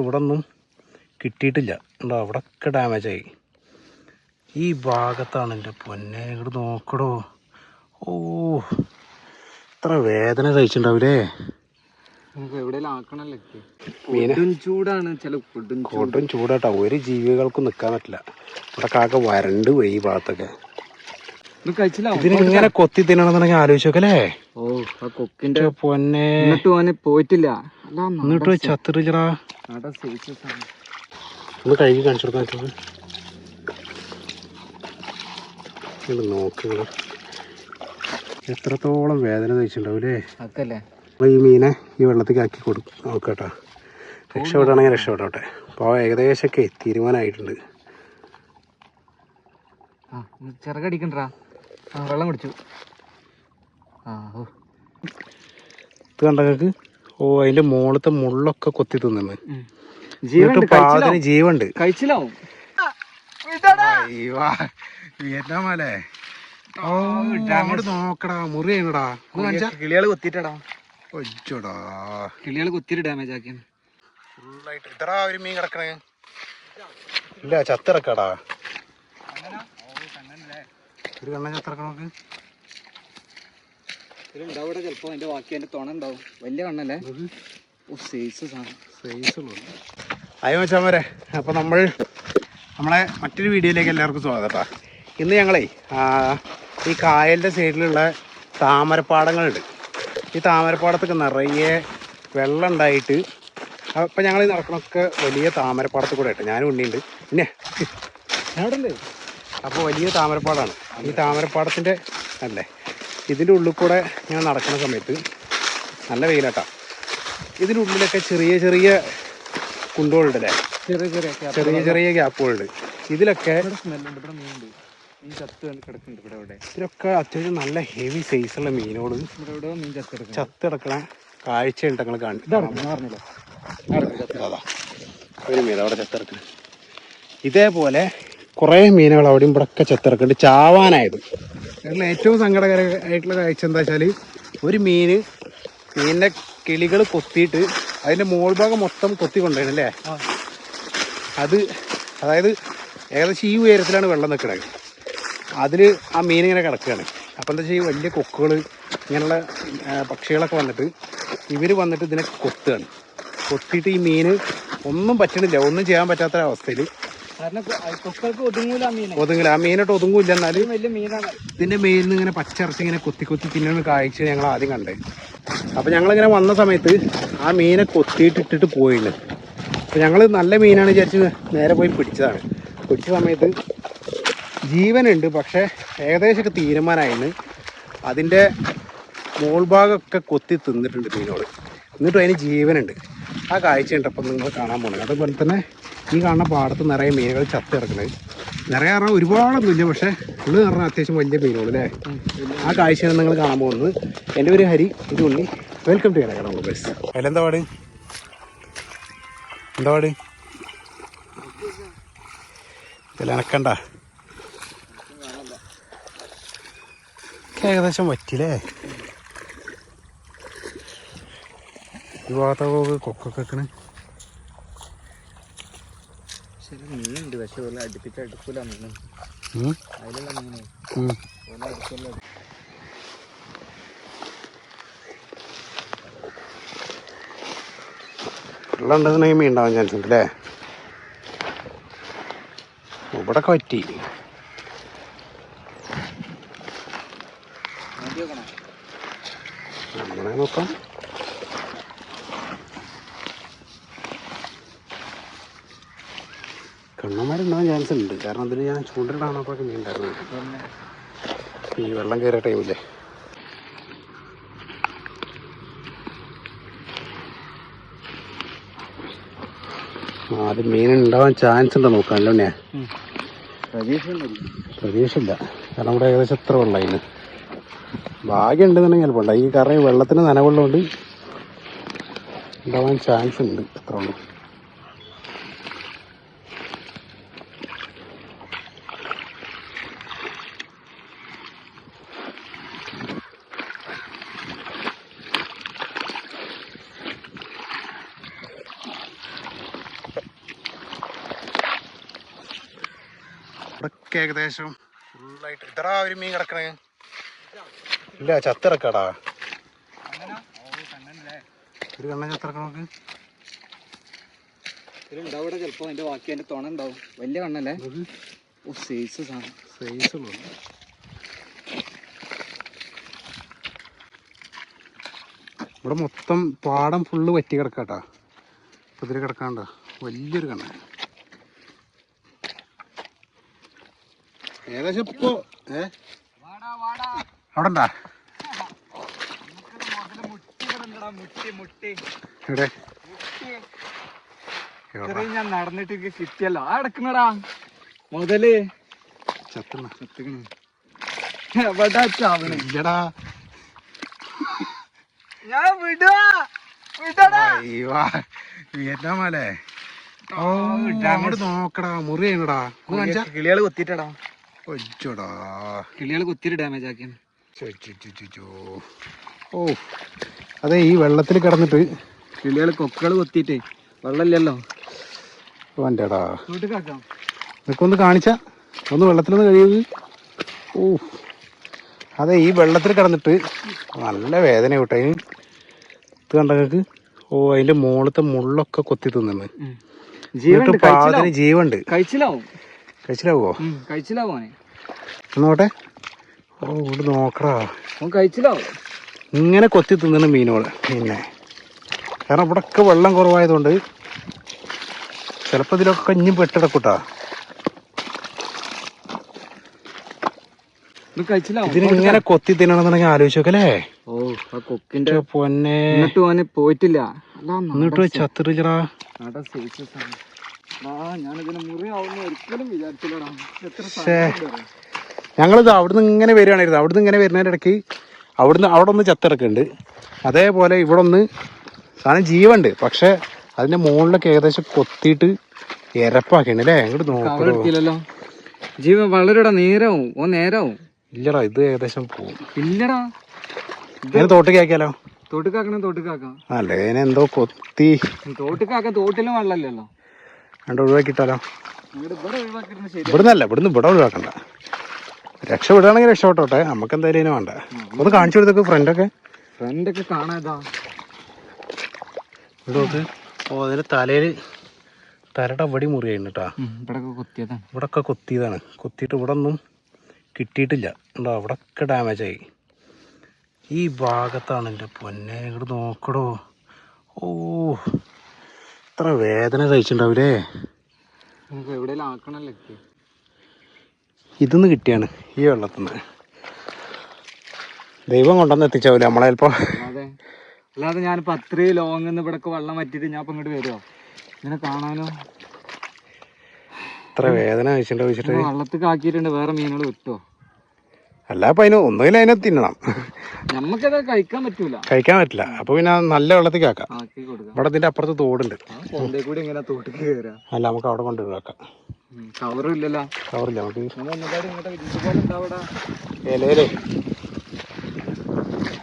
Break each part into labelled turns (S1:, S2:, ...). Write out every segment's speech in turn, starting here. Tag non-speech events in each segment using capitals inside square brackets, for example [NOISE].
S1: ഇവിടെ ഒന്നും കിട്ടിയിട്ടില്ല. ഉണ്ടോ അവിടെയൊക്കെ ഡാമേജ് ആയി. ഈ ഭാഗത്താണ് എന്റെ പൊന്നെ. ഇങ്ങോട്ട് നോക്കടോ. ഓ ഇത്ര വേദന സഹിച്ചിട്ടുണ്ടാവില്ലേ
S2: കൊടും
S1: ചൂടാട്ടോ. ഒരു ജീവികൾക്കും നിൽക്കാൻ പറ്റില്ല. ഇവിടെ കാക്ക വരണ്ട് പോയി ഈ ഭാഗത്തൊക്കെ. ഇതിന് ഇങ്ങനെ കൊത്തി തിന്നണമെന്നുണ്ടെങ്കിൽ ആലോചിച്ചോക്കല്ലേ
S2: ഓ ആ കൊക്കിന്റെ
S1: പൊന്നെ.
S2: എന്നിട്ട് ഓന് പോയിട്ടില്ല.
S1: എന്നിട്ട് ചത്തിട്ടില്ലടാ ഒന്ന് കഴുകി കാണിച്ചു കൊടുക്കാൻ പറ്റുമോ ഇങ്ങട് നോക്ക് എത്രത്തോളം വേദന
S2: തയ്ച്ചിട്ടുണ്ടാവൂലേ
S1: അപ്പോൾ ഈ മീനെ ഈ വെള്ളത്തേക്ക് ആക്കി കൊടുക്കും നോക്കട്ടോ രക്ഷപ്പെടാണെങ്കിൽ രക്ഷപ്പെട്ടോട്ടെ അപ്പോൾ ഏകദേശമൊക്കെ തീരുമാനമായിട്ടുണ്ട്
S2: ആ ചിറകടിക്കണ്ടാ? ആ വെള്ളം കുടിച്ചു. ആ ഓ.
S1: ഇത് കണ്ടങ്ങൾക്ക് ഓ അതിന്റെ മുകളിലത്തെ മുള്ളൊക്കെ കൊത്തി തിന്നു
S2: ജീവണ്ട്
S1: എന്നിട്ട് പാതിന് ജീവുണ്ട്
S2: കഴിച്ചില്ലാവും
S1: വിയറ്റ്നാമല്ലേ ഓ അങ്ങോട്ട് നോക്കടാ മുറി ചെയ്യണടാ
S2: കിളികൾ കൊത്തിട്ടടാ
S1: ഒച്ചോടാ.
S2: കിളികൾ കൊത്തിട്ട് ഡാമേജ് ആക്കിയാണ്.
S1: ഫുള്ളായിട്ട്. ഇതടാ ഒരു മീൻ കിടക്കണേ. ഇല്ല ചത്തിറക്കാടാ ഒരു കണ്ണ ചത്തിറക്കണം നോക്ക്
S2: ഉണ്ടാവിടെ ചിലപ്പോ അതിന്റെ ബാക്കി അതിന്റെ തുണ ഉണ്ടാവും. വലിയ കണ്ണല്ലേ ഓ സൈസ് സാധനം.
S1: സൈസുള്ളൂ അയ്യോ വെച്ചാൽ അപ്പോൾ നമ്മൾ നമ്മളെ മറ്റൊരു വീഡിയോയിലേക്ക് എല്ലാവർക്കും സ്വാഗതം കേട്ടോ ഇന്ന് ഞങ്ങളേ ഈ കായലിന്റെ സൈഡിലുള്ള താമരപ്പാടങ്ങളുണ്ട്. ഈ താമരപ്പാടത്തൊക്കെ നിറയെ വെള്ളം ഉണ്ടായിട്ട് അപ്പം ഞങ്ങൾ നടക്കണമൊക്കെ വലിയ താമരപ്പാടത്ത് കൂടെ ആയിട്ട്. ഞാനും ഉണ്ണിയുണ്ട്. പിന്നെ
S2: അപ്പൊ
S1: അപ്പോൾ വലിയ താമരപ്പാടാണ്. ഈ താമരപ്പാടത്തിന്റെ അല്ലേ ഇതിന്റെ ഉള്ളിൽ കൂടെ ഞാൻ നടക്കുന്ന സമയത്ത് നല്ല വെയിലാട്ടാ. ഇതിന്റെ ഉള്ളിലൊക്കെ ചെറിയ ചെറിയ കുണ്ടുകളുണ്ടല്ലേ
S2: ചെറിയ ചെറിയ
S1: ചെറിയ ചെറിയ ഗ്യാപ്പുകളുണ്ട് ഇതിലൊക്കെ ഇതിലൊക്കെ അത്യാവശ്യം നല്ല ഹെവി സൈസുള്ള
S2: മീനോട് ചത്ത്
S1: കിടക്കണ കാഴ്ചയുണ്ട് ഞങ്ങൾ
S2: ഇതാണ്
S1: ഒരു മീൻ അവിടെ ഇതേപോലെ കുറേ മീനുകൾ അവിടെയും ഇവിടെ ഒക്കെ ചെത്തിറക്കുന്നുണ്ട്. ചാവാനായത്. അതിൽ ഏറ്റവും സങ്കടകരമായിട്ടുള്ള കാഴ്ച എന്താ വെച്ചാൽ ഒരു മീന് മീനിന്റെ കിളികൾ കൊത്തിയിട്ട് അതിന്റെ മോൾ ഭാഗം മൊത്തം കൊത്തി കൊണ്ടുപോയി അല്ലേ അത് അതായത് ഏകദേശം ഈ ഉയരത്തിലാണ് വെള്ളം നിൽക്കുന്നത്. അതിൽ ആ മീൻ ഇങ്ങനെ കിടക്കുകയാണ്. അപ്പം എന്താ വെച്ചാൽ വലിയ കൊക്കുകൾ ഇങ്ങനെയുള്ള പക്ഷികളൊക്കെ വന്നിട്ട് ഇവർ വന്നിട്ട് ഇതിനെ കൊത്തുകയാണ്. കൊത്തിയിട്ട് ഈ മീൻ ഒന്നും പറ്റണില്ല. ഒന്നും ചെയ്യാൻ പറ്റാത്ത
S3: ഒതുങ്ങില്ല ആ മീനോട്ട് ഒതുങ്ങില്ല എന്നാൽ
S2: വലിയ മീനാണ്.
S1: ഇതിന്റെ മീനിൽ നിന്ന് ഇങ്ങനെ പച്ചറച്ച് ഇങ്ങനെ കൊത്തി കൊത്തി തിന്നുന്ന കാഴ്ച ഞങ്ങൾ ആദ്യം കണ്ടേ. അപ്പൊ ഞങ്ങളിങ്ങനെ വന്ന സമയത്ത് ആ മീനെ കൊത്തിയിട്ടിട്ടിട്ട് പോയിട്ടുണ്ട് അപ്പൊ ഞങ്ങൾ നല്ല മീനാണ് വിചാരിച്ച് നേരെ പോയി പിടിച്ചതാണ്. പിടിച്ച സമയത്ത് ജീവനുണ്ട് പക്ഷെ ഏകദേശമൊക്കെ തീരുമാനമായിരുന്നു അതിന്റെ മോൾഭാഗമൊക്കെ കൊത്തി തിന്നിട്ടുണ്ട് മീനോട്. എന്നിട്ടും അതിന് ജീവനുണ്ട്. ആ കാഴ്ച കണ്ടപ്പോൾ അപ്പം നിങ്ങൾ കാണാൻ പോകുന്നത് അതുപോലെ തന്നെ ഈ കാണുന്ന പാടത്ത് നിറയെ മീനുകൾ ചത്ത് കിടക്കുന്നത് നിറയെ ഒരുപാട് ഒരുപാടൊന്നുമില്ല പക്ഷേ ഉള്ളു പറഞ്ഞാൽ അത്യാവശ്യം വലിയ മീനുകൾ അല്ലേ? ആ കാഴ്ചയാണ് നിങ്ങൾ കാണാൻ പോകുന്നത്. എന്റെ പേര് ഹരി ഇത് Unni. Welcome to Kerala bus. അതിലെന്താ പാട്? എന്താ പാട്? ഇതിലനക്കണ്ട ഏകദേശം പറ്റില്ലേ ഈ ഭാഗത്തൊക്കെ കൊക്കൊക്കെ വെക്കണേ
S2: മീനുണ്ട് പക്ഷെ അടുപ്പിച്ച് മീൻ
S1: ഉം.
S2: അതിലുള്ള മീനെ.
S1: ഉം.
S2: പോലെ അടുക്കൂല.
S1: വെള്ളം ഉണ്ടെന്നുണ്ടെങ്കിൽ മീൻ ഉണ്ടാവാൻ ചാൻസ് ഉണ്ട് അല്ലേ ഇവിടെ പറ്റി.
S2: നമ്മളെ
S1: അങ്ങനെ നോക്കാം. കണ്ണന്മാരുണ്ടാവാൻ ചാൻസ് ഉണ്ട് കാരണം അതിന് ഞാൻ ചൂണ്ടിടാണപ്പോഴൊക്കെ മീൻ ഉണ്ടായിരുന്നു ഈ വെള്ളം കയറിയ ടൈമില്ലേ ആദ്യം മീൻ ഉണ്ടാവാൻ ചാൻസ് ഉണ്ടോ നോക്കാം അല്ലേ
S2: പ്രതീക്ഷയൊന്നുമില്ല.
S1: പ്രതീക്ഷയില്ല. കാരണം ഇവിടെ ഏകദേശം എത്ര വെള്ളം അതിന്? ഭാഗ്യം ഉണ്ടെന്നുണ്ടെങ്കിൽ ചിലപ്പോൾ ഉണ്ടായി ഈ കാരണം ഈ വെള്ളത്തിന് നനവുള്ളതുകൊണ്ട് ഉണ്ടാവാൻ ചാൻസ് ഉണ്ട്. എത്ര ഉള്ളൂ. ഇവിടൊക്കെ ഏകദേശം ഫുള്ളായിട്ട് ഇതറാ ഒരു മീൻ കിടക്കണേ. ഇല്ല ചത്തിറക്കടാ. ഒരു കണ്ണ ചത്തിറക്കണ
S2: നമുക്ക്. ഇവിടെ ചിലപ്പോ അതിന്റെ ബാക്കി അതിന്റെ തുണ ഉണ്ടാവും. വലിയ കണ്ണല്ലേ? ഓ സൈസ്
S1: സൈസ് ഉള്ളു ഇവിടെ മൊത്തം പാടം ഫുള്ള് വറ്റി കിടക്കാട്ടാ. ഇതിൽ കിടക്കാണ്ട വലിയൊരു കണ്ണ ഏകദേശം ഇപ്പോ ഏ? അവിടെ ഉണ്ടാ
S2: ഞാൻ നടന്നിട്ട് കിട്ടിയല്ലോ. ആ അടക്കണടാ മുതൽ.
S1: ചത്തണ
S2: ചത്തണ എവിടാ ചാവണ്
S1: ഇല്ലടാ.
S2: ഞാൻ വിടുക വിടടാ.
S1: അയ്യോ വിയറ്റ്നാം അല്ലേ ഓ അങ്ങോട്ട് നോക്കടാ. മുറി ചെയ്യണടാ
S2: കിളികൾ കൊത്തിട്ടടാ
S1: ഒച്ചോടാ
S2: ഡാമേജ് ആക്കിയാണ്.
S1: ഓ അതെ ഈ വെള്ളത്തിൽ കിടന്നിട്ട്
S2: കിളികൾ കൊക്കുകൾ കൊത്തിട്ട് വെള്ളമില്ലല്ലോ.
S1: വേണ്ടടാ. നിനക്ക് ഒന്ന് കാണിച്ച? ഒന്ന് വെള്ളത്തിലൊന്ന് കഴിയുന്നത് ഓ. അതെ ഈ വെള്ളത്തിൽ കിടന്നിട്ട് നല്ല വേദന കേട്ടോ. അതിന് ഇത് കണ്ട നിങ്ങക്ക്? ഓ അതിന്റെ മുകളിലത്തെ മുള്ളൊക്കെ കൊത്തി തിന്നു
S2: ജീവൻ
S1: എന്നിട്ട് പാവത്തിന് ജീവുണ്ട്
S2: കഴിച്ചിലാവും.
S1: കഴിച്ചിലാവോ?
S2: കഴിച്ചിലാവോ
S1: നോട്ടെ ഓ ഇവിടെ നോക്കടാ.
S2: കഴിച്ചിലാവോ.
S1: ഇങ്ങനെ കൊത്തി തിന്നുന്ന മീനുകൾ പിന്നെ. കാരണം ഇവിടൊക്കെ വെള്ളം കുറവായതുകൊണ്ട് ചിലപ്പോൾ ഇതിലൊക്കെ കഞ്ഞും പെട്ടിടക്കൂട്ടാ. ഇതിന് ഇങ്ങനെ കൊത്തി തിന്നണമെന്നുണ്ടെങ്കിൽ ആലോചിച്ചോക്കല്ലേ
S2: ഓ ആ കൊക്കിന്റെ
S1: പൊന്നെ.
S2: പോയിട്ടില്ല.
S1: എന്നിട്ട് ചത്തിരിച്ചടാ ഞങ്ങളിത് അവിടുന്ന് ഇങ്ങനെ വരികയാണിരുന്നത് അവിടുന്ന് ഇങ്ങനെ വരുന്നതിന്റെ ഇടയ്ക്ക് അവിടുന്ന് അവിടെ ഒന്ന് ചത്തിറക്കുന്നുണ്ട്. അതേപോലെ ഇവിടെ ഒന്ന് സാധനം ജീവുണ്ട് പക്ഷെ അതിന്റെ മുകളിലൊക്കെ ഏകദേശം കൊത്തിയിട്ട് എരപ്പാക്കിയാണ് അല്ലേ? അങ്ങോട്ട്
S2: നോക്കിയില്ലല്ലോ ജീവൻ വളരെ നേരവും. ഓ നേരവും.
S1: ഇല്ലടാ ഇത് ഏകദേശം പോവും.
S2: ഇല്ലടാ.
S1: ഇങ്ങനെ തോട്ടിക്കാക്കിയാലോ ആക്കിയാലോ?
S2: തോട്ടിക്കാക്കാം തോട്ടുകാക്കാം
S1: അല്ലേ എന്തോ കൊത്തി.
S2: തോട്ടിക്കാക്ക തോട്ടിലും വെള്ളമില്ലല്ലോ.
S1: കണ്ട് ഒഴിവാക്കിയിട്ടാലോ ഇവിടുന്നല്ല ഇവിടുന്ന് ഇവിടെ ഒഴിവാക്കണ്ട. രക്ഷപ്പെടുകയാണെങ്കിൽ രക്ഷപ്പെട്ടോട്ടെ നമുക്ക് എന്തായാലും ഇതിനെ വേണ്ട ഒന്ന് കാണിച്ചു കൊടുത്തേക്ക് ഫ്രണ്ടൊക്കെ.
S2: ഫ്രണ്ടൊക്കെ കാണാതാ
S1: ഇവിടെ ഓ അതിന്റെ തലയിൽ തരട വടി മുറിയായിരുന്നു കേട്ടാ.
S2: ഇവിടെ കുത്തിയതാണ്.
S1: ഇവിടൊക്കെ കൊത്തിയതാണ്. കൊത്തിയിട്ട് ഇവിടെ ഒന്നും കിട്ടിയിട്ടില്ല. ഉണ്ടോ അവിടൊക്കെ ഡാമേജ് ആയി. ഈ ഭാഗത്താണ് എന്റെ പൊന്നെ. ഇങ്ങോട്ട് നോക്കടോ. ഓ ഇത്ര വേദന സഹിച്ചിട്ടുണ്ടാവില്ലേ
S2: എവിടെയെങ്കിലും ആക്കണല്ലേ.
S1: ഇതിന്ന് കിട്ടിയാണ് ഈ വെള്ളത്തിൽ നിന്ന് ദൈവം കൊണ്ടുവന്ന് എത്തിച്ചാവില്ല നമ്മളെ ചിലപ്പോൾ
S2: അല്ലാതെ അല്ലാതെ ഞാനിപ്പോ അത്രയും ലോങ് നിന്ന് ഇവിടെ വെള്ളം വറ്റിട്ട് ഞാൻ ഇപ്പൊ ഇങ്ങോട്ട് വരുമോ ഇങ്ങനെ കാണാനോ?
S1: ഇത്ര വേദന കഴിച്ചിട്ടുണ്ടോ വെച്ചിട്ട്
S2: വള്ളത്തിൽ ആക്കിയിട്ടുണ്ട് വേറെ മീനുകൾ കിട്ടുമോ
S1: അല്ല അപ്പൊ അതിന് ഒന്നുകിൽ അതിനെ തിന്നണം.
S2: നമുക്കത് കഴിക്കാൻ പറ്റൂല.
S1: കഴിക്കാൻ പറ്റില്ല. അപ്പൊ പിന്നെ നല്ല വെള്ളത്തിൽ
S2: കൊടുക്കാം.
S1: ഇവിടെ ഇതിന്റെ അപ്പുറത്ത് തോടുണ്ട്.
S2: കൂടി ഇങ്ങനെ കയറാ
S1: അല്ല നമുക്ക് അവിടെ കൊണ്ട്
S2: വെക്കാം.
S1: കവറില്ല നമുക്ക് ഇലയിലേ.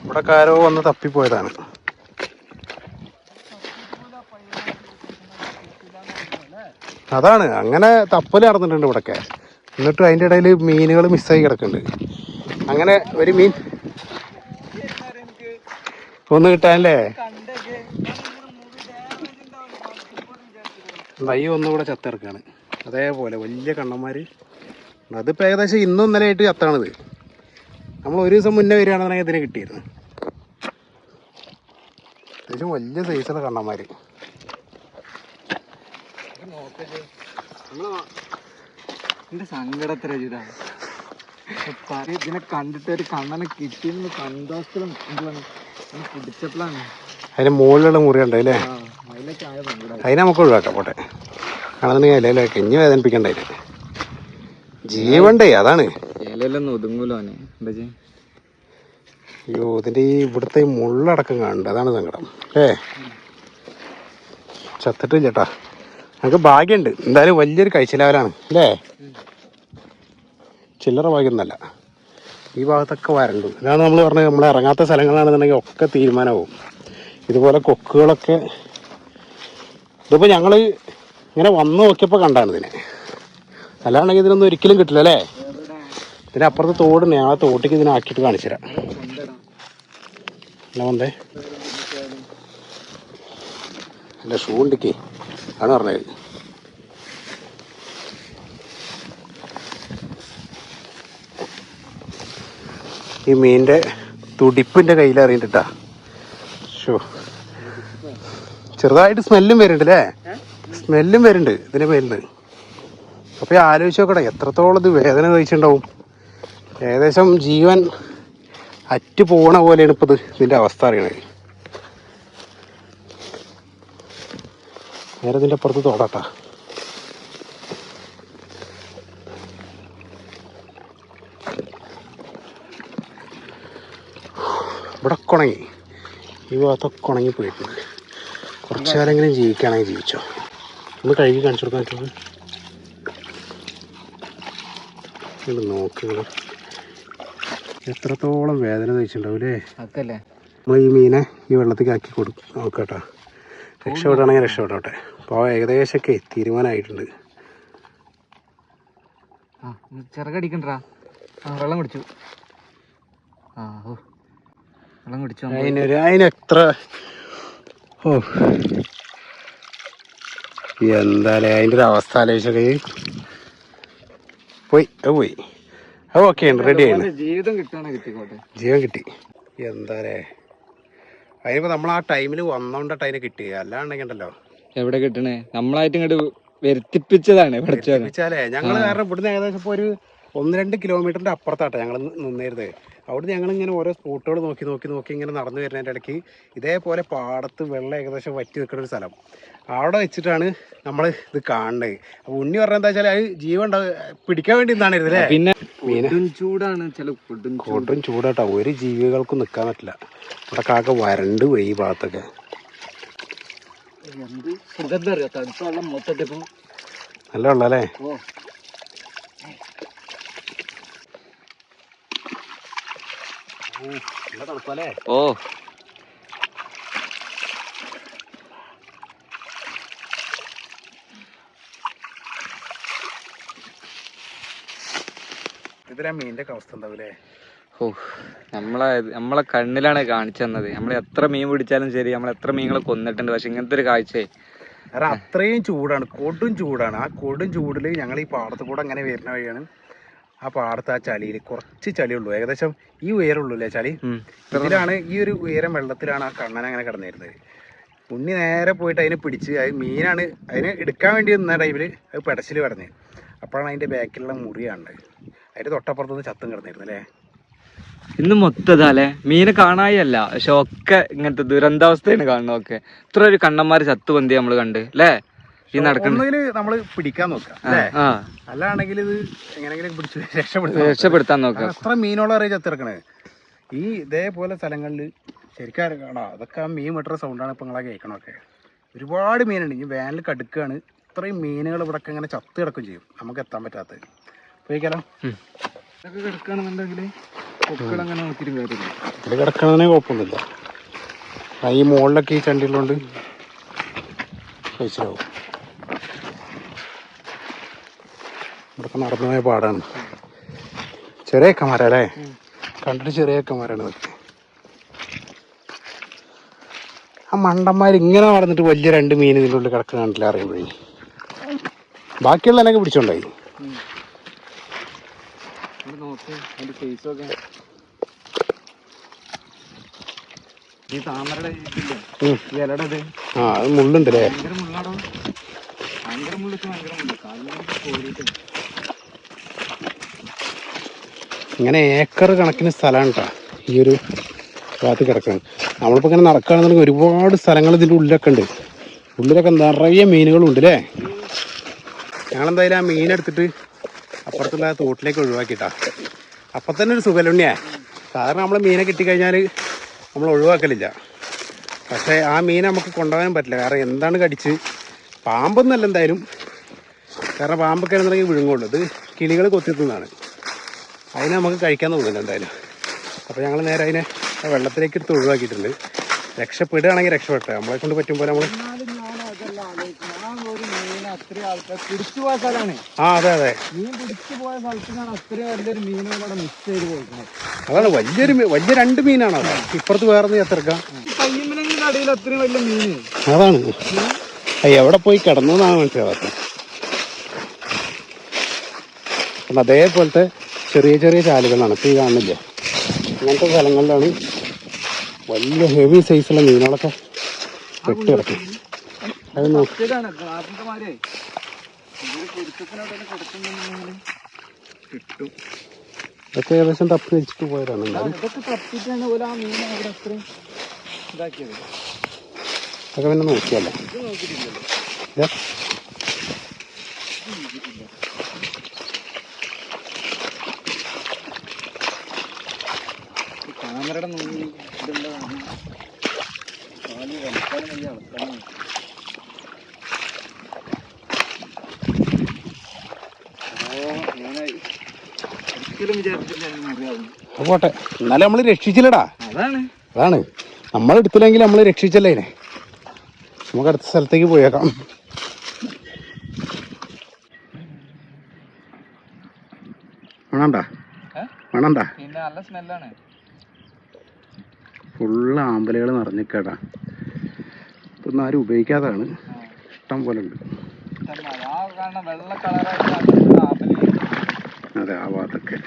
S1: ഇവിടെ കാരോ വന്ന് തപ്പിപ്പോയതാണ്. അതാണ് അങ്ങനെ തപ്പൽ നടന്നിട്ടുണ്ട് ഇവിടൊക്കെ. എന്നിട്ട് അതിന്റെ ഇടയിൽ മീനുകൾ മിസ്സായി കിടക്കുന്നുണ്ട്. അങ്ങനെ ഒരു മീൻ. ഒന്ന് കിട്ടാനല്ലേ? നയ്യ ഒന്നുകൂടെ ചത്തിറക്കാണ് അതേപോലെ വലിയ കണ്ണന്മാര്. അതിപ്പോൾ ഏകദേശം ഇന്നും ഇന്നലെ ആയിട്ട് ചത്താണിത്. നമ്മൾ ഒരു ദിവസം മുന്നേ വരികയാണെന്നുണ്ടെങ്കിൽ ഇതിനെ കിട്ടിയിരുന്നു. അത്യാവശ്യം വലിയ സൈസുള്ള കണ്ണന്മാര്.
S2: എന്റെ സങ്കടം ചെയ്താ ഇതിനെ കണ്ടിട്ട് ഒരു കണ്ണനെ കിട്ടിയെന്ന് സന്തോഷത്തിലും പിടിച്ചപ്പോഴാണ്
S1: അതിന് മുകളിലുള്ള മുറി ഉണ്ട് അല്ലേ അതിനെ നമുക്ക് ഒഴിവാക്കാം പോട്ടെ. കാണുന്നുണ്ടെങ്കിൽ ഇലയിലെ കഞ്ഞി വേദനിപ്പിക്കണ്ട ഇല്ല ജീവണ്ടേ അതാണ്.
S2: ഇലയിലൊന്നും ഒതുങ്ങൂലോ അവന്. എന്താ ചെയ്യ?
S1: അയ്യോ ഇതിന്റെ ഈ ഇവിടുത്തെ മുള്ളടക്കം കാണണ്ട അതാണ് സങ്കടം. ഏ? ചത്തിട്ടില്ല ചേട്ടാ നമുക്ക് ഭാഗ്യമുണ്ട് എന്തായാലും വലിയൊരു കഴിച്ചിലാവലാണ്. അല്ലേ? ചില്ലറ ഭാഗ്യമൊന്നല്ല ഈ ഭാഗത്തൊക്കെ വരണ്ടു. ഇതാണ് നമ്മൾ പറഞ്ഞത് നമ്മൾ ഇറങ്ങാത്ത സ്ഥലങ്ങളാണെന്നുണ്ടെങ്കിൽ ഒക്കെ തീരുമാനമാവും. ഇതുപോലെ കൊക്കുകളൊക്കെ ഇതിപ്പോൾ ഞങ്ങൾ ഇങ്ങനെ വന്നു നോക്കിയപ്പോൾ കണ്ടാണ് ഇതിനെ. അല്ലാണെങ്കിൽ ഇതിനൊന്നും ഒരിക്കലും കിട്ടില്ല അല്ലേ? ഇതിന് അപ്പുറത്ത് ഞാൻ ആ തോട്ടിക്ക് ഇതിനാക്കിയിട്ട് കാണിച്ചു തരാം. അല്ല വന്നേ? അല്ല ഷൂ ഉണ്ടിക്കേ. ആണ് പറഞ്ഞത്. ഈ മീന്റെ തുടിപ്പിന്റെ കയ്യിൽ അറിയണ്ടിട്ടാ. ഷോ ചെറുതായിട്ട് സ്മെല്ലും വരുന്നുണ്ട് അല്ലേ സ്മെല്ലും വരുന്നുണ്ട് ഇതിന്റെ പേരിൽ അപ്പോൾ ഈ ആലോചിച്ച് നോക്കട്ടെ എത്രത്തോളം ഇത് വേദന കഴിച്ചിട്ടുണ്ടാവും. ഏകദേശം ജീവൻ അറ്റ് പോണ പോലെയാണ് ഇപ്പം ഇത് ഇതിന്റെ അവസ്ഥ അറിയണത് നേരെ ഇതിന്റെ അപ്പുറത്ത് തോടാട്ടാ. ഇവിടെ ഉണങ്ങി. ഈ ഭാഗത്തൊക്കെ ഉണങ്ങി പോയിട്ടുണ്ട്. കുറച്ചു കാലമെങ്കിലും ജീവിക്കുകയാണെങ്കിൽ ജീവിച്ചോ. ഒന്ന് കഴുകി കാണിച്ചു കൊടുക്കാൻ പറ്റുള്ളൂ നോക്ക് എത്രത്തോളം വേദന
S2: തയ്ച്ചിട്ടുണ്ടാവൂലേ
S1: നമ്മൾ ഈ മീനെ ഈ വെള്ളത്തേക്ക് ആക്കി കൊടുക്കും നോക്കട്ടോ രക്ഷപ്പെടാണെങ്കിൽ രക്ഷപ്പെടട്ടെ. അപ്പോൾ ഏകദേശമൊക്കെ തീരുമാനമായിട്ടുണ്ട്.
S2: ചിറകടിക്കണ്ടാ? വെള്ളം കുടിച്ചു. ആ ഓ. വെള്ളം കുടിച്ചു.
S1: അതിനൊരു അതിനെത്ര ഓ. എന്താലേ അതിന്റെ ഒരു അവസ്ഥ ആലോചിച്ചൊക്കെ. പോയി അത് പോയി. അത് ഓക്കെ ഉണ്ട് റെഡി
S2: ആണ്. ജീവിതം കിട്ടുകയാണെങ്കിൽ കിട്ടിക്കോട്ടെ.
S1: ജീവൻ കിട്ടി. എന്താലേ. അതിനിപ്പോൾ നമ്മൾ ആ ടൈമിൽ വന്നോണ്ടിട്ട് അതിനെ കിട്ടി അല്ലാണ്ടെങ്കിൽ ഉണ്ടല്ലോ
S2: എവിടെ കിട്ടണേ? നമ്മളായിട്ട് ഇങ്ങോട്ട് വരുത്തിപ്പിച്ചതാണ് പഠിച്ചത്
S1: ഞങ്ങൾ കാരണം ഇവിടുന്ന് ഏകദേശം ഇപ്പോൾ ഒരു ഒന്ന് രണ്ട് കിലോമീറ്ററിന്റെ അപ്പുറത്താട്ടെ ഞങ്ങൾ നിന്നിരുന്നത് അവിടെ ഞങ്ങൾ ഇങ്ങനെ ഓരോ സ്പോട്ടുകൾ നോക്കി നോക്കി നോക്കി ഇങ്ങനെ നടന്നു വരുന്നതിന്റെ ഇടയ്ക്ക് ഇതേപോലെ പാടത്ത് വെള്ളം ഏകദേശം വറ്റി നിൽക്കുന്ന ഒരു സ്ഥലം. അവിടെ വെച്ചിട്ടാണ് നമ്മൾ ഇത് കാണുന്നത് അപ്പോൾ ഉണ്ണി പറഞ്ഞ എന്താ വെച്ചാൽ അത് ജീവൻ ഉണ്ടാവും പിടിക്കാൻ വേണ്ടി നിന്നാണ് ഇരുന്നല്ലേ
S2: പിന്നെ
S1: മീന്.
S2: ചൂടാണ് ചില കൊടും ചൂട്.
S1: ചൂടാട്ടോ. ഒരു ജീവികൾക്കും നിൽക്കാൻ പറ്റില്ല. ഇവിടെ കാക്ക വരണ്ട് പോയി ഈ ഭാഗത്തൊക്കെ.
S2: എന്ത് സുഗന്ധം അറിയാം? തണുത്ത വെള്ളം മൊത്തത്തിപ്പോ
S1: നല്ല വെള്ളം അല്ലേ
S2: ഓ.
S1: ഇതിലാ മീനിന്റെ അവസ്ഥ ഉണ്ടാവൂലേ
S2: ഓ നമ്മളെ നമ്മളെ കണ്ണിലാണ് കാണിച്ചു തന്നത്. നമ്മൾ എത്ര മീൻ പിടിച്ചാലും ശരി നമ്മൾ എത്ര മീനുകളെ കൊന്നിട്ടുണ്ട്. പക്ഷെ ഇങ്ങനത്തെ ഒരു കാഴ്ചയെ.
S1: കാരണം അത്രയും ചൂടാണ് കൊടും ചൂടാണ്. ആ കൊടും ചൂടിൽ ഞങ്ങൾ ഈ പാടത്ത് കൂടെ അങ്ങനെ വരുന്ന വഴിയാണ് ആ പാടത്ത് ആ ചളിയിൽ കുറച്ച് ചളിയുള്ളൂ ഏകദേശം ഈ ഉയരമുള്ളൂ അല്ലേ ചളി. ഇതിലാണ് ഈ ഒരു ഉയരം വെള്ളത്തിലാണ് ആ കണ്ണൻ അങ്ങനെ കിടന്നിരുന്നത്. ഉണ്ണി നേരെ പോയിട്ട് അതിനെ പിടിച്ച് അത് മീനാണ് അതിനെ എടുക്കാൻ വേണ്ടി നിന്ന ടൈമിൽ അത് പെടച്ചിൽ കിടന്ന്. അപ്പോഴാണ് അതിന്റെ ബാക്കിലുള്ള മുറിയാണ്ട് അതിന്റെ തൊട്ടപ്പുറത്തുനിന്ന് ചത്തും കിടന്നിരുന്നു അല്ലേ?
S2: ഇന്ന് മൊത്തതല്ലേ മീനെ കാണായി കാണായല്ല. പക്ഷെ ഒക്കെ ഇങ്ങനത്തെ ദുരന്താവസ്ഥയാണ് കാണുന്നതൊക്കെ ഇത്ര ഒരു കണ്ണന്മാര് ചത്തുപന്തി നമ്മൾ കണ്ട്. അല്ലേ? ഈ നടക്കുന്ന
S1: ഒന്നുകിൽ നമ്മൾ പിടിക്കാൻ നോക്കാം അല്ലാണെങ്കിൽ ഇത് എങ്ങനെയെങ്കിലും പിടിച്ച് [LAUGHS] രക്ഷപ്പെടുത്താൻ
S2: രക്ഷപ്പെടുത്താൻ നോക്കാം
S1: എത്ര മീനോളം അറിയാം ചത്തിറക്കണേ ഈ ഇതേപോലെ സ്ഥലങ്ങളിൽ ശരിക്കും കാണാം. അതൊക്കെ ആ മീൻ വെട്ടുന്ന സൗണ്ടാണ് ഇപ്പം നിങ്ങളെ കേൾക്കണമൊക്കെ ഒരുപാട് മീനുണ്ട്. ഇനി വേനൽ കടുക്കുകയാണ് ഇത്രയും മീനുകൾ ഇവിടെ ഇങ്ങനെ ചത്ത് കിടക്കും ചെയ്യും. നമുക്ക് എത്താൻ പറ്റാത്തത് പോയിക്കാലോ.
S2: ഇതൊക്കെ കിടക്കുകയാണെന്നുണ്ടെങ്കിൽ പൊക്കൾ അങ്ങനെ നോക്കിയിട്ടും കാര്യമില്ല.
S1: ഇതിൽ കിടക്കണതിനെ കുഴപ്പമൊന്നുമില്ല. ഈ മുകളിലൊക്കെ ഈ ചണ്ടികളുണ്ട് കഴിച്ചിലാവും ഇവിടൊക്കെ നടന്നു പോയ പാടാണ്. ചെറിയ കമര അല്ലേ കണ്ടിട്ട് ചെറിയ കമരാണ് ഇതൊക്കെ. ആ മണ്ടന്മാർ ഇങ്ങനെ നടന്നിട്ട് വലിയ രണ്ട് മീൻ ഇതിന്റെ ഉള്ളിൽ കിടക്കുന്ന കണ്ടില്ല അറിയുമ്പോഴേ? ബാക്കിയുള്ളതിനൊക്കെ പിടിച്ചോണ്ടായി.
S2: ഇവിടെ നോക്ക് അതിന്റെ ഫേസൊക്കെ ഈ താമരയുടെ ഇതില്ലേ?
S1: ഉം.
S2: ഇത്?
S1: ആ അത് മുള്ളുണ്ടല്ലേ?
S2: ഭയങ്കര മുള്ളാടോ? ഭയങ്കര മുള്ളിച്ച് ഭയങ്കര മുള്ളു. കാലിൽ കോരിയിട്ട്.
S1: ഇങ്ങനെ ഏക്കർ കണക്കിന് സ്ഥലമാണ് കേട്ടോ ഈ ഒരു ഭാഗത്ത് കിടക്കുന്നത്. നമ്മളിപ്പോൾ ഇങ്ങനെ നടക്കുകയാണെന്നുണ്ടെങ്കിൽ ഒരുപാട് സ്ഥലങ്ങൾ ഇതിന്റെ ഉള്ളിലൊക്കെ ഉണ്ട്. ഉള്ളിലൊക്കെ നിറയെ മീനുകളുണ്ട് അല്ലേ ഞങ്ങളെന്തായാലും ആ മീനെടുത്തിട്ട് അപ്പുറത്തുള്ള ആ തോട്ടിലേക്ക് ഒഴിവാക്കിട്ടാ അപ്പം തന്നെ ഒരു സുഖലുണ്ണിയാ സാധാരണ നമ്മൾ മീനെ കിട്ടിക്കഴിഞ്ഞാൽ നമ്മൾ ഒഴിവാക്കലില്ല. പക്ഷേ ആ മീൻ നമുക്ക് കൊണ്ടുപോകാൻ പറ്റില്ല. കാരണം എന്താണ് കടിച്ച്? പാമ്പൊന്നല്ല എന്തായാലും. കാരണം പാമ്പൊക്കെ ആണെന്നുണ്ടെങ്കിൽ വിഴുങ്ങുള്ളൂ. ഇത് കിളികൾ കൊത്തിത്തുന്നതാണ് അതിനെ നമുക്ക് കഴിക്കാൻ തോന്നുന്നില്ല എന്തായാലും. അപ്പോൾ ഞങ്ങൾ നേരെ അതിനെ വെള്ളത്തിലേക്ക് എടുത്ത് ഒഴിവാക്കിയിട്ടുണ്ട്. രക്ഷപ്പെടുകയാണെങ്കിൽ രക്ഷപ്പെട്ടെ. നമ്മളെ കൊണ്ട് പറ്റുമ്പോൾ നമ്മൾ
S2: ആ
S1: അതെ അതെ. അതാണ് വലിയൊരു വലിയ രണ്ട് മീനാണ് അത് ഇപ്പുറത്ത് വേറെ
S2: മീന്.
S1: അതാണ്. എവിടെ പോയി കിടന്നു എന്നാണ് മനസ്സിലാവാത്തത്. അപ്പം അതേപോലത്തെ ചെറിയ ചെറിയ ചാലുകളാണ്. ഇപ്പോൾ ഈ കാണുന്നില്ല? അങ്ങനത്തെ സ്ഥലങ്ങളിലാണ് വലിയ ഹെവി സൈസുള്ള മീനുകളൊക്കെ പെട്ട് കിടക്കും അത്
S2: കിട്ടും.
S1: ഇതൊക്കെ ഏകദേശം തപ്പി വെച്ചിട്ട് പോയതാണ്. അതൊക്കെ പിന്നെ നോക്കിയല്ലേ
S2: ഇത് നോക്കിയിട്ടില്ലല്ലോ
S1: കാലി
S2: ഈ ക്യാമറയുടെ മുന്നിൽ ഇതുള്ള കാരണം കാൽ വലിക്കാനും വലിയ അറിയാവും.
S1: പോട്ടെ. എന്നാലും നമ്മൾ രക്ഷിച്ചില്ലടാ.
S2: അതാണ്.
S1: അതാണ്. നമ്മൾ എടുത്തില്ലെങ്കിൽ നമ്മൾ രക്ഷിച്ചല്ലേ ഇതിനെ നമുക്ക് അടുത്ത സ്ഥലത്തേക്ക് പോയേക്കാം. വേണണ്ട? വേണണ്ട
S2: പിന്നെ നല്ല സ്മെല്ലാണ്
S1: ഫുള്ള് ആമ്പലുകൾ നിറഞ്ഞിക്കേടാ. ഇതൊന്നും ആരും ഉപയോഗിക്കാതാണ് ഇഷ്ടം പോലെ ഉണ്ട്. അതെ ആ ഭാഗത്തൊക്കെ.